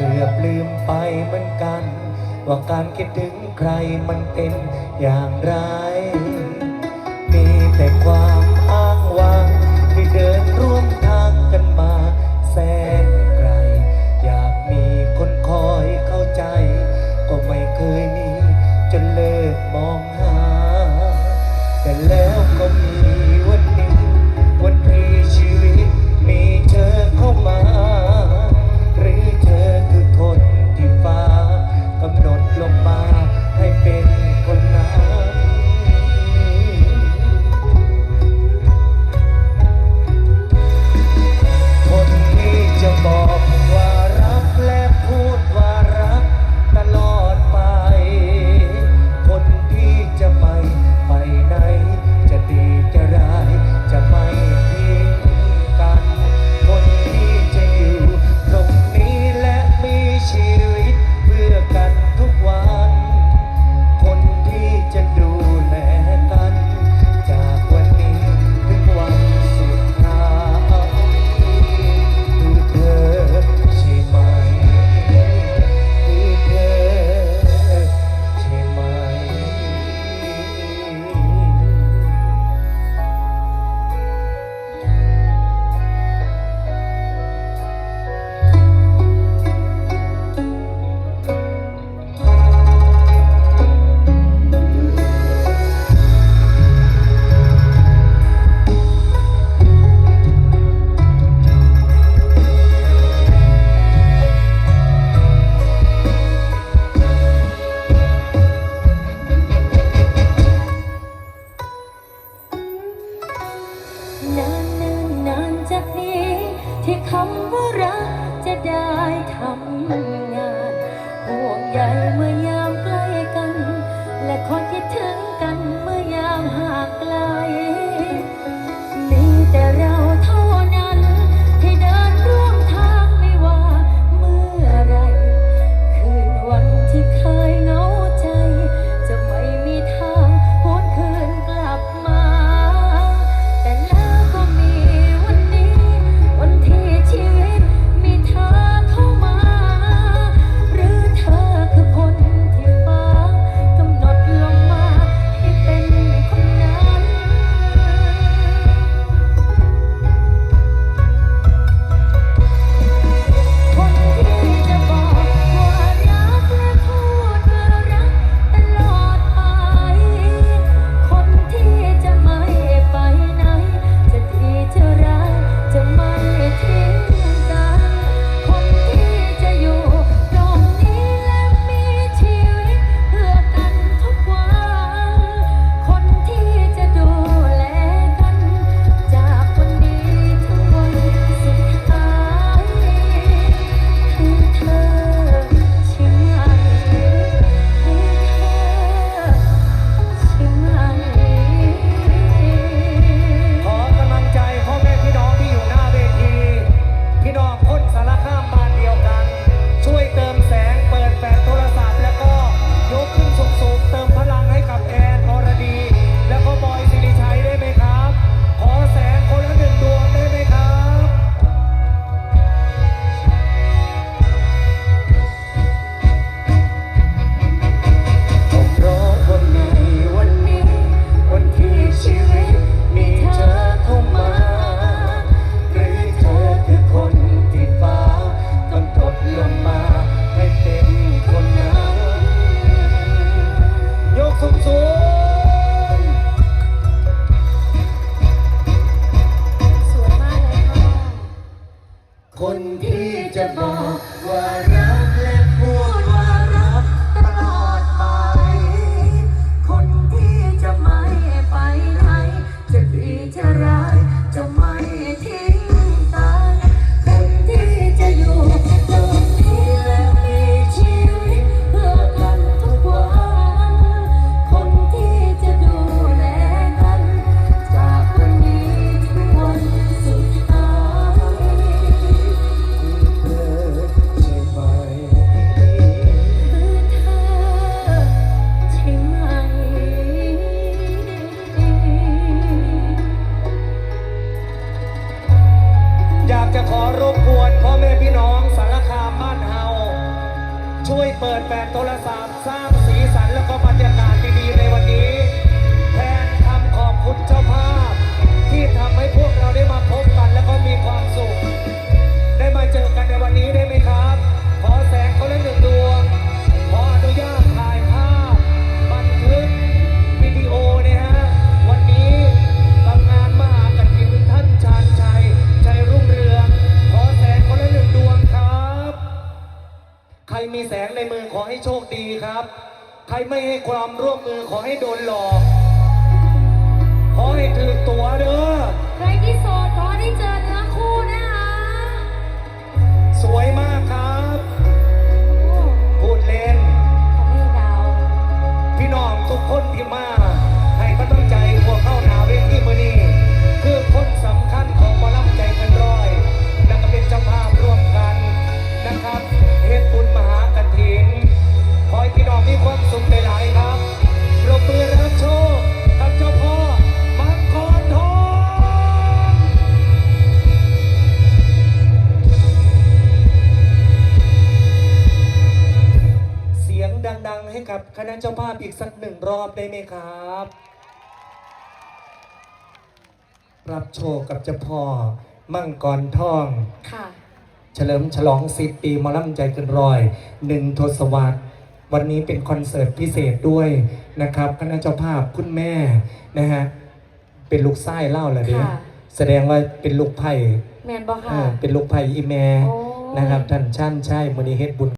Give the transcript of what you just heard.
เกือบลืมไปเหมือนกัน ว่าการคิดถึงใครมันเป็นอย่างไร มีแต่ความ ที่คำว่ารักจะได้ทำงานห่วงใยเมื่อยามใกล้กัน และคอยคิดถึงกันเมื่อยามห่างไกล เปิดแบบโทรศัพท์ทราบ แสงในมือขอให้โชคดีครับ ใครไม่ให้ความร่วมมือขอให้โดนหลอก ขอให้ถือตัวเด้อ ใครที่โสดขอได้เจอ กับคณะเจ้าภาพอีกสักหนึ่งรอบได้ไหมครับ รับโชคกับเจ้าพ่อมั่งกรทอง ค่ะ เฉลิมฉลองสิบปีหมอลำใจเกินร้อยหนึ่งทศวรรษวันนี้เป็นคอนเสิร์ตพิเศษด้วยนะครับคณะเจ้าภาพคุณแม่นะฮะเป็นลูกไส้เล่าเหรอเดียค่ะ แสดงว่าเป็นลูกไผ่แมนบอเอค่ะ อเป็นลูกไผ่อีแม่โอ้นะครับท่านช่านใช่มือนี้เฮ็ดบุญ